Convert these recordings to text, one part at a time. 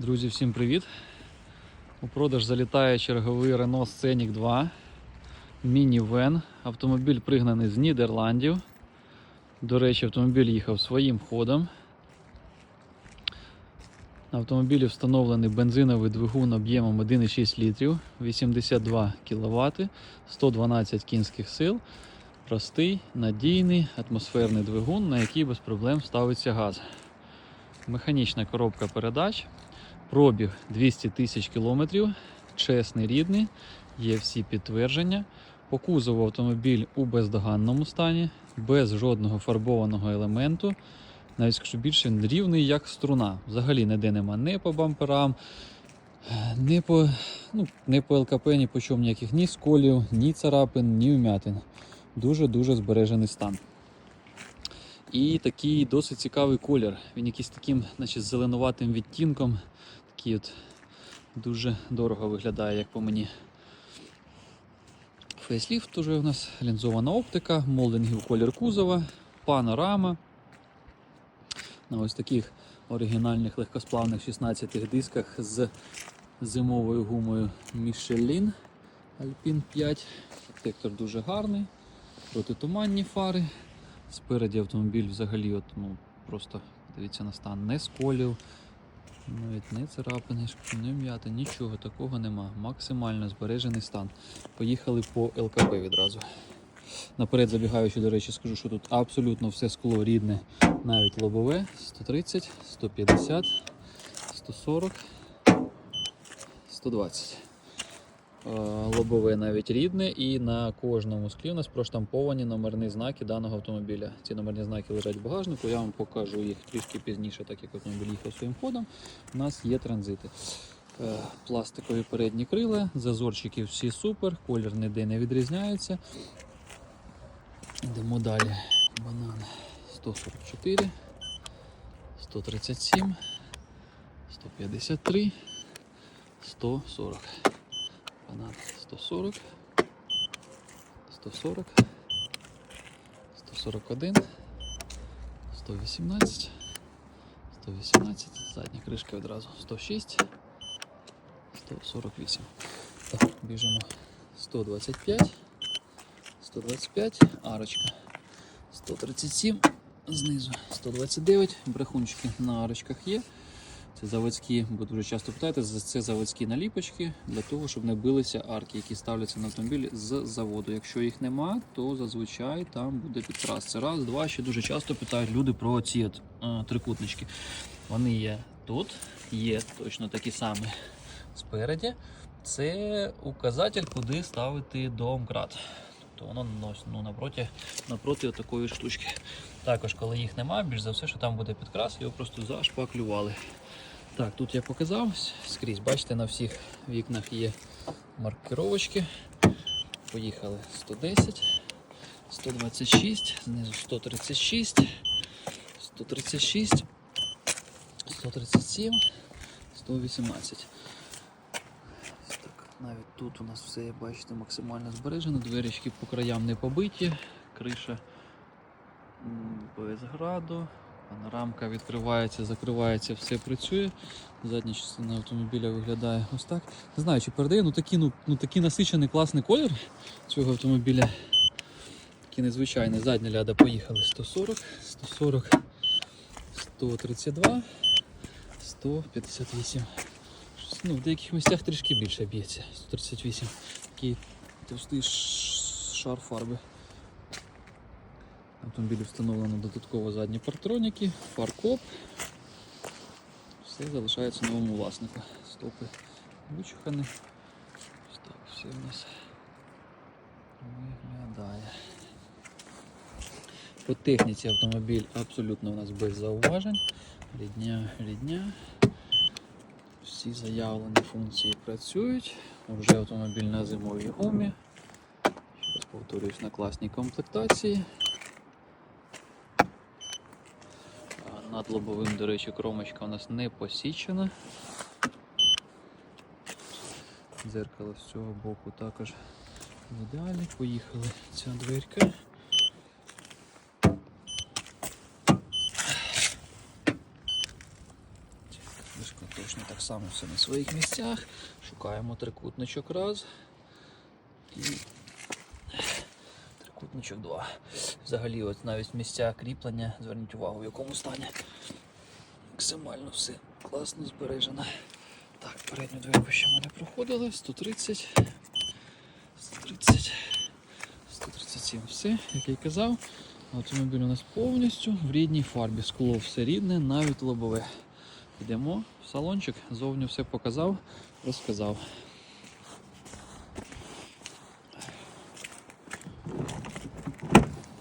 Друзі, всім привіт! У продаж залітає черговий Renault Scenic 2 міні-вен. Автомобіль пригнаний з Нідерландів. До речі, автомобіль їхав своїм ходом. На автомобілі встановлений бензиновий двигун об'ємом 1,6 літрів, 82 кВт, 112 кінських сил. Простий, надійний, атмосферний двигун, на який без проблем ставиться газ. Механічна коробка передач. Пробіг 200 тисяч кілометрів, чесний рідний, є всі підтвердження. По кузову автомобіль у бездоганному стані, без жодного фарбованого елементу. Навіть скажу більше, він рівний як струна. Взагалі ніде нема ні по бамперам, ні по, ну, ні по ЛКП, ні по чому ніяких ні сколів, ні царапин, ні вмятин. Дуже-дуже збережений стан. І такий досить цікавий колір. Він якийсь таким, наче зеленуватим відтінком. Такий от дуже дорого виглядає, як по мені. Фейсліфт уже у нас лінзована оптика, молдингів колір кузова, панорама. На ось таких оригінальних легкосплавних 16 дисках з зимовою гумою Michelin Alpine 5. Протектор дуже гарний, протитуманні фари. Спереді автомобіль взагалі от, ну, просто дивіться на стан, не сколів, навіть не царапини, не м'яти, нічого такого нема. Максимально збережений стан. Поїхали по ЛКП відразу. Наперед забігаючи, до речі, скажу, що тут абсолютно все скло рідне, навіть лобове 130, 150, 140, 120. Е, Лобове навіть рідне, і на кожному склі у нас проштамповані номерні знаки даного автомобіля. Ці номерні знаки лежать в багажнику. Я вам покажу їх трішки пізніше, так як автомобіль їхав своїм ходом. У нас є транзити. Е, Пластикові передні крила, зазорчики всі супер, колір ніде не відрізняється. Йдемо далі. Банан 144, 137, 153, 140. Банан 140, 140, 141, 118, 118, задня кришка відразу 106, 148. Так, біжимо. 125, 125, арочка. 137, знизу. 129, брехунчики на арочках є. Це заводські, бо дуже часто питаєте, це заводські наліпочки для того, щоб не билися арки, які ставляться на автомобілі з заводу. Якщо їх нема, то зазвичай там буде підкрас. Це раз, два. Ще дуже часто питають люди про ці от, е, трикутнички. Вони є тут, є точно такі самі спереді. Це указатель, куди ставити домкрат. Тобто воно ну, напроти, напроти такої штучки. Також, коли їх немає, більш за все, що там буде підкрас, його просто зашпаклювали. Так, тут я показав скрізь, бачите, на всіх вікнах є маркировочки. Поїхали 110, 126, знизу 136, 136, 137, 118. Так, навіть тут у нас все, бачите, максимально збережено. Дверечки по краям не побиті, криша без граду. Панорамка відкривається, закривається, все працює. Задня частина автомобіля виглядає ось так. Не знаю, чи передає, ну такий, ну, ну такий насичений класний колір цього автомобіля. Такий незвичайний. Задня ляда поїхали 140, 140, 132, 158. Щось, Ну, в деяких місцях трішки більше б'ється. 138. Такий товстий шар фарби. В автомобілі встановлено додатково задні партроніки, фаркоп. Все залишається новому власнику. Стопи вичухані. Так все у нас виглядає. По техніці автомобіль абсолютно у нас без зауважень. Рідня, рідня. Всі заявлені функції працюють. Уже автомобіль на зимовій гумі. Ще раз повторюсь на класній комплектації. А Над лобовим, до речі, кромочка у нас не посічена. Дзеркало з цього боку також в ідеалі. Поїхали ця дверка. Кришка точно так само все на своїх місцях. Шукаємо трикутничок раз. І трикутничок два. Взагалі, от навіть місця кріплення, зверніть увагу, в якому стані. Максимально все класно збережено. Так, передню двері ще ми не проходили. 130. 130. 137. Все, як я й казав. Автомобіль у нас повністю в рідній фарбі. Скло все рідне, навіть лобове. Йдемо в салончик, зовні все показав, розказав.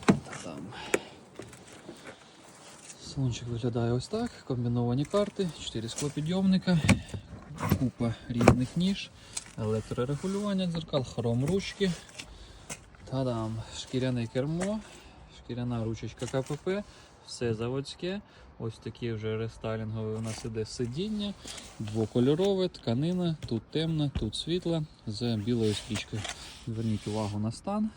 Та-дам. Салончик виглядає ось так. Комбіновані карти, 4 склопідйомника, купа різних ніж, електрорегулювання дзеркал, хром ручки. Та-дам! Шкіряне кермо, шкіряна ручечка КПП, все заводське. Ось такі вже рестайлінгові у нас іде сидіння, двокольорове, тканина, тут темна, тут світла з білою стрічкою. Зверніть увагу на стан.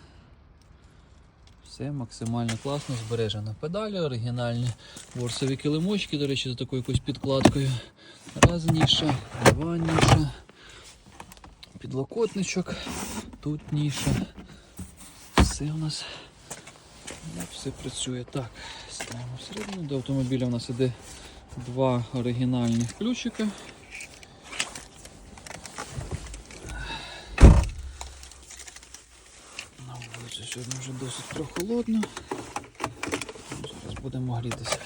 Все максимально класно збережено. Педалі оригінальні, ворсові килимочки, до речі, з такою якоюсь підкладкою. Раз ніша, підлокотничок, тут ніша. Все у нас все працює. Так, ставимо всередину. До автомобіля у нас іде два оригінальних ключика. На вулиці сьогодні вже досить прохолодно. Зараз будемо грітися.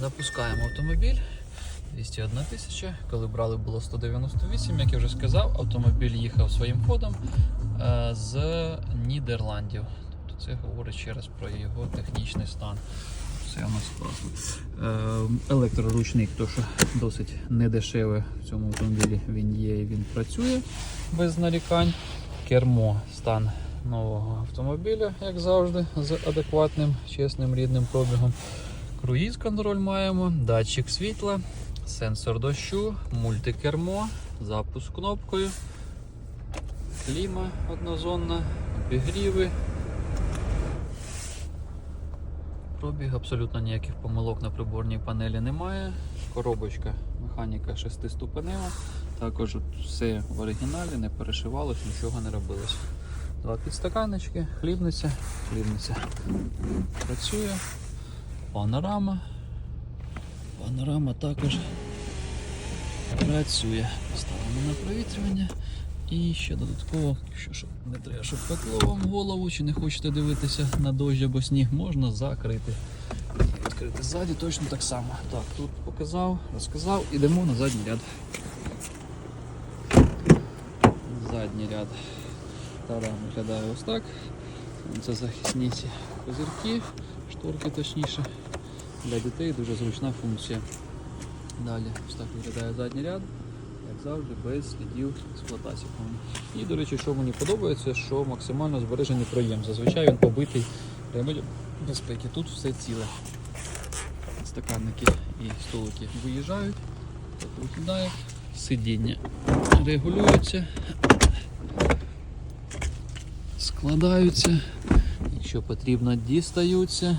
Запускаємо автомобіль. 201 тисяча. Коли брали було 198, як я вже сказав, автомобіль їхав своїм ходом е, з Нідерландів. Тобто це говорить ще раз про його технічний стан. Все у нас класно. Е, Електроручник, то що досить недешеве в цьому автомобілі він є і він працює без нарікань. Кермо стан нового автомобіля, як завжди, з адекватним, чесним, рідним пробігом. Круїз контроль маємо, датчик світла, сенсор дощу, мультикермо, запуск кнопкою, кліма однозонна, обігріви. Пробіг абсолютно ніяких помилок на приборній панелі немає. Коробочка механіка 6-ступенева. Також все в оригіналі, не перешивалось, нічого не робилось. Два підстаканнички, хлібниця, хлібниця працює. Панорама. Панорама також працює. Поставимо на провітрювання. І ще додатково, якщо щоб не треба, щоб пекло вам голову, чи не хочете дивитися на дощ або сніг, можна закрити. Відкрити ззаді точно так само. Так, тут показав, розказав, ідемо на задній ряд. Задній ряд. Тара виглядає ось так. Це захисні ці козирки, шторки точніше. Для дітей дуже зручна функція. Далі ось так виглядає задній ряд, як завжди, без слідів експлуатації. І, до речі, що мені подобається, що максимально збережений проєм. Зазвичай він побитий ремелем безпеки. Тут все ціле. Стаканники і столики виїжджають, виглядає, сидіння регулюються, складаються, якщо потрібно, дістаються.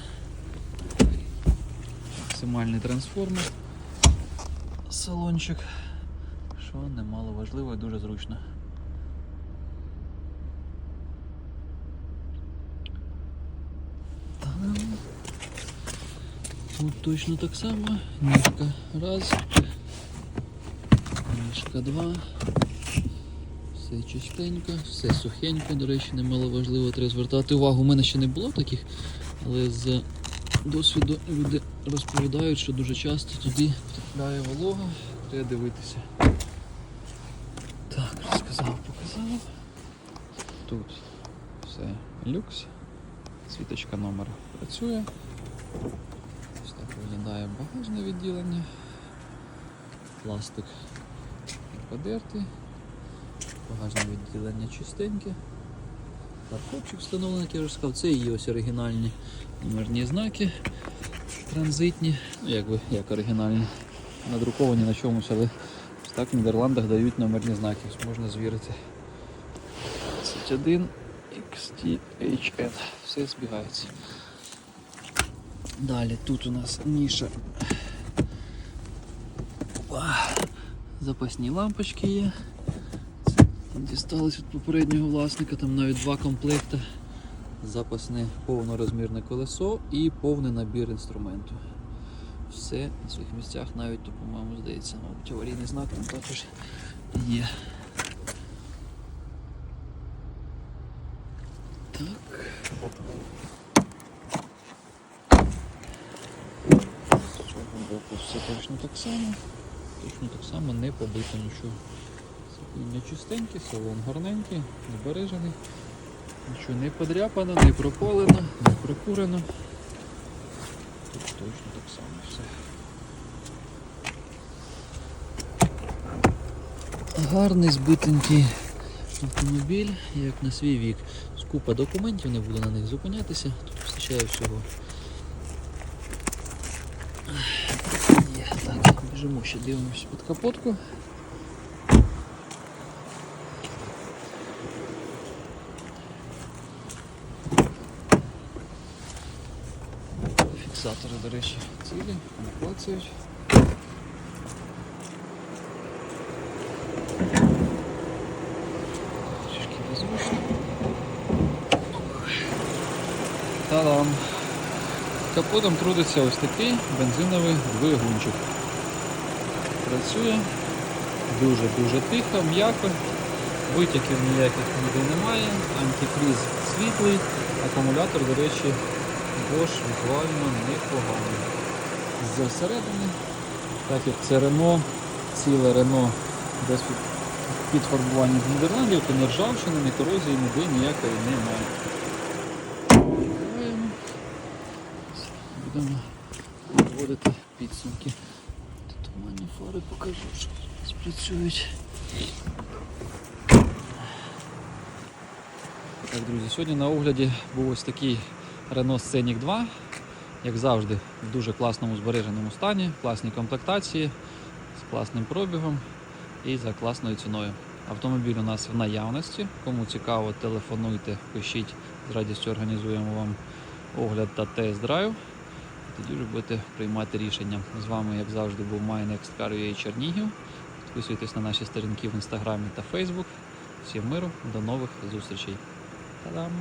Максимальний трансформер, салончик, що немало важливо і дуже зручно. Тут точно так само. Ніжка раз. Ніжка два. Все чистенько, все сухенько, до речі, немало важливо, треба звертати увагу. У мене ще не було таких, але з досвіду люди розповідають, що дуже часто туди потрапляє волога, треба дивитися. Так, розказав, показав. Тут все люкс. Світочка номер працює. Ось так виглядає багажне відділення. Пластик подертий. Багажне відділення чистеньке. Парковчик встановлений, як я вже сказав. Це її ось оригінальні номерні знаки транзитні. Ну, якби як оригінальні. Надруковані на чомусь, але так в Нідерландах дають номерні знаки. Ось можна звірити. 21 XTHN. Все збігається. Далі тут у нас ніша Опа. Запасні лампочки є. Дістались від попереднього власника, там навіть два комплекти. Запасне повнорозмірне колесо і повний набір інструменту. Все на своїх місцях, навіть тут, по-моєму, здається, мабуть, аварійний знак там також є. Так. Все точно так само. Точно так само не побито нічого. Сидіння чистеньке, салон гарненький, збережений. Нічого не подряпано, не пропалено, не прокурено. Тут точно так само все. Гарний збитенький автомобіль, як на свій вік. З купа документів, не буду на них зупинятися. Тут вистачає всього. Є, так, біжимо ще дивимося під капотку. Фіксатори, до речі, цілі, не клацають. Трішки беззвучно. Та-дам! Капотом трудиться ось такий бензиновий двигунчик. Працює дуже-дуже тихо, м'яко, витяків ніяких ніде немає, антифріз світлий, акумулятор, до речі, Bosch візуально непоганий. Зсередини, так як це Рено, ціле Рено без під- підфарбування з Нідерландів, то ні ржавчини, ні корозії ніде ніякої немає. Будемо вводити підсумки. Туманні фари покажу, що спрацюють. Так, друзі, сьогодні на огляді був ось такий Renault Scenic 2. Як завжди, в дуже класному збереженому стані, класній комплектації, з класним пробігом і за класною ціною. Автомобіль у нас в наявності. Кому цікаво, телефонуйте, пишіть, з радістю організуємо вам огляд та тест-драйв. Тоді вже будете приймати рішення. З вами, як завжди, був MyNextCar.ua Чернігів. Підписуйтесь на наші сторінки в інстаграмі та Фейсбук. Всім миру, до нових зустрічей. Та-дам!